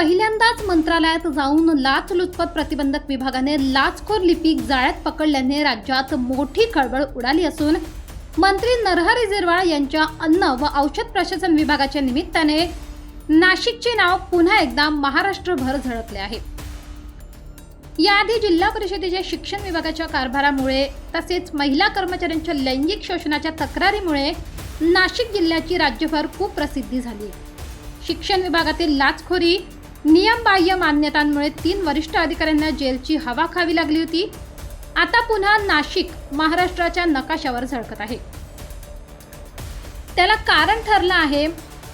पहिल्यांदाच मंत्रालयात जाऊन लाचलुचपत प्रतिबंधक विभागाने लाचखोर लिपिक जाळ्यात पकडल्याने राज्यात मोठी खळबळ उडाली असून मंत्री नरहरी झिरवाळ यांच्या अन्न व औषध प्रशासन विभागाच्या निमित्ताने नाशिकचे नाव पुन्हा एकदा महाराष्ट्रभर झळकले आहे. याआधी जिल्हा परिषदेच्या शिक्षण विभागाच्या कारभारामुळे तसेच महिला कर्मचाऱ्यांच्या लैंगिक शोषणाच्या तक्रारीमुळे नाशिक जिल्ह्याची राज्यभर खूप प्रसिद्धी झाली. शिक्षण विभागातील लाचखोरी नियमबाह्य मान्यतांमुळे तीन वरिष्ठ अधिकाऱ्यांना जेलची हवा खावी लागली होती. आता पुन्हा नाशिक महाराष्ट्राच्या नकाशावर झळकत आहे. त्याला कारण ठरलं आहे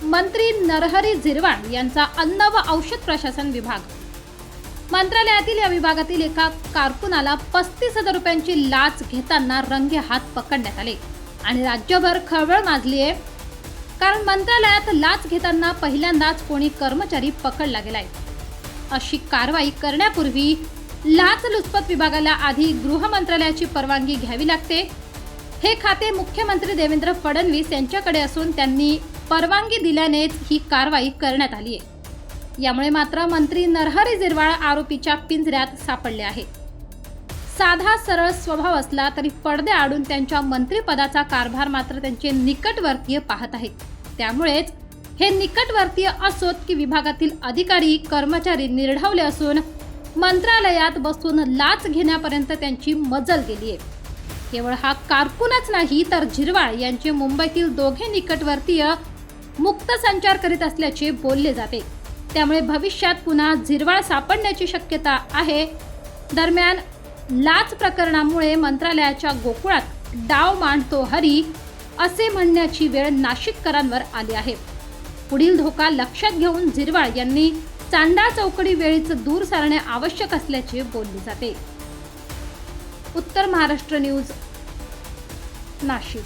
मंत्री नरहरी झिरवाळ यांचा अन्न व औषध प्रशासन विभाग. मंत्रालयातील या विभागातील एका कारकुनाला पस्तीस हजार रुपयांची लाच घेताना रंगे हात पकडण्यात आले. आणि राज्यभर खळबळ माजली आहे कारण मंत्रालयात लाच घेताना पहिल्यांदाच कोणी कर्मचारी पकडला गेलाय. अशी कारवाई करण्यापूर्वी लाचलुचपत विभागाला आधी गृह मंत्रालयाची परवानगी घ्यावी लागते. हे खाते मुख्यमंत्री देवेंद्र फडणवीस यांच्याकडे असून त्यांनी परवानगी दिल्यानेच ही कारवाई करण्यात आली आहे. यामुळे मात्र मंत्री नरहरी झिरवाळ आरोपीच्या पिंजऱ्यात सापडले आहे. साधा सरळ स्वभाव असला तरी पडदे आडून त्यांच्या मंत्रिपदाचा कारभार मात्र त्यांचे निकटवर्तीय पाहत आहेत. त्यामुळेच हे निकटवर्तीय असोत की विभागातील अधिकारी कर्मचारी निर्ढवले असून मंत्रालयात बसून लाच घेण्यापर्यंत त्यांची मजल गेली आहे केवळ हा कारकूनच नाही तर झिरवाळ यांचे मुंबईतील दोघे निकटवर्तीय मुक्त संचार करीत असल्याचे बोलले जाते. त्यामुळे भविष्यात पुन्हा झिरवाळ सापडण्याची शक्यता आहे. दरम्यान लाच प्रकरणामुळे मंत्रालयाच्या गोकुळात डाव मांडतो हरी असे म्हणण्याची वेळ नाशिककरांवर आली आहे. पुढील धोका लक्षात घेऊन झिरवाळ यांनी चांडा चौकडी वेळीच दूर सारणे आवश्यक असल्याचे बोलले जाते. उत्तर महाराष्ट्र न्यूज नाशिक.